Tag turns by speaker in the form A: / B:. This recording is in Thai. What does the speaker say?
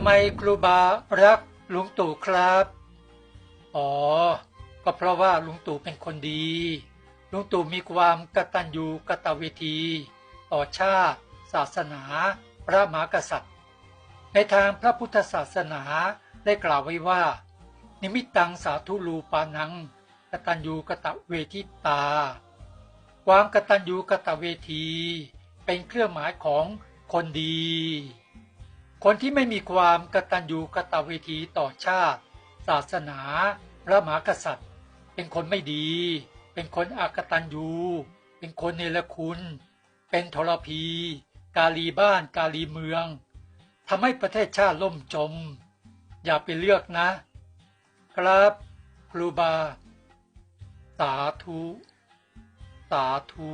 A: ำไมครูบารักลุงตู่ครับ อ๋อ ก็เพราะว่าลุงตู่เป็นคนดีลุงตู่มีความกตัญญูกตเวที ต่อชาติ ศาสนา พระมหากษัตริย์ ในทางพระพุทธศาสนาได้กล่าวไว้ว่า นิมิตตังสาธุลูปานัง กตัญญูกตเวทิตา ความกตัญญูกตเวที เป็นเครื่องหมายของคนดี คนที่ไม่มีความกตัญญูกตเวทีต่อชาติ ศาสนา พระมหากษัตริย์ เป็นคนไม่ดี เป็นคนอากตัญญู เป็นคนเนรคุณ เป็นทรพี กาลีบ้านกาลีเมืองทำให้ประเทศชาติล่มจม อย่าไปเลือกนะ ครับครูบา สาธุ สาธุ